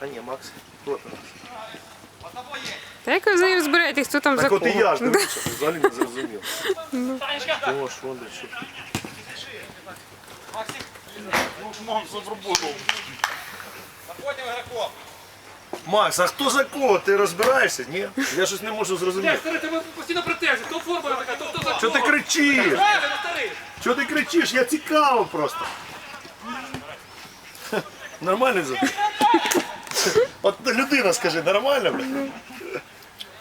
А ні, Макс. Хто там? Та як ви взагалі розбираєтесь, хто там за Так от кого? і я ж дивився, взагалі не зрозумів. Хто, що, де, що. Заходим игроков. Макс, а хто за кого? Ти розбираєшся? Ні? Я щось не можу зрозуміти. Старий, тебе постійно претензії. Хто форма така, хто хто за Що ти кричиш? Правильно, старий. Що ти кричиш? Я цікаво просто. Нормально за. От скажи, нормально? бля?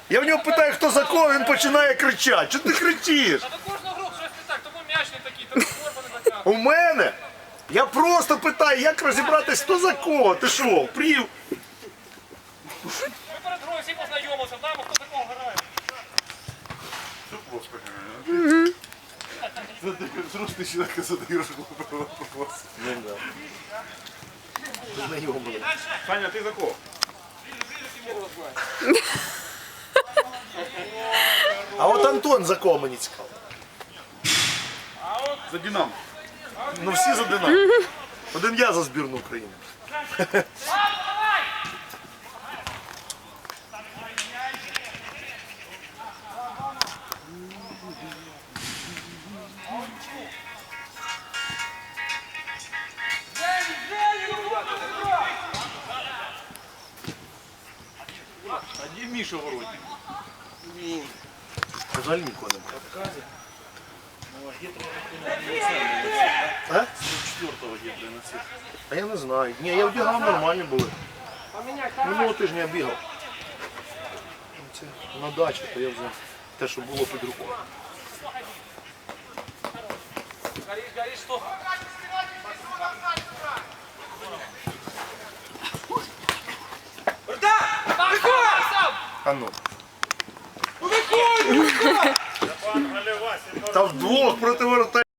Я в нього питаю, хто за кого, він починає кричати. Чого ти кричиш? А до кожного гру щось не так, тому м'яч не такий, тому форма не така. У мене? Я просто питаю, як розібратись, хто за кого? Ти що, прів? Ми перед грою всі познайомилися, знаємо, хто за кого грає. Зручний чоловік задаєш вопрос. Саня, ти за кого? А от Антон за кого мені цікаво? За Динамо. Ну всі за Динамо. Один я за збірну України. А де Міша Городник? Взагалі нікого немає. А? Четвертого де приносив. А я не знаю. Ні, я вдягав нормальні були. Минулого тижня я бігав. Це на дачі, то я взяв те, що було під рукою. Гориш, гориш, що? Ну. Та вдвох проти воротаря.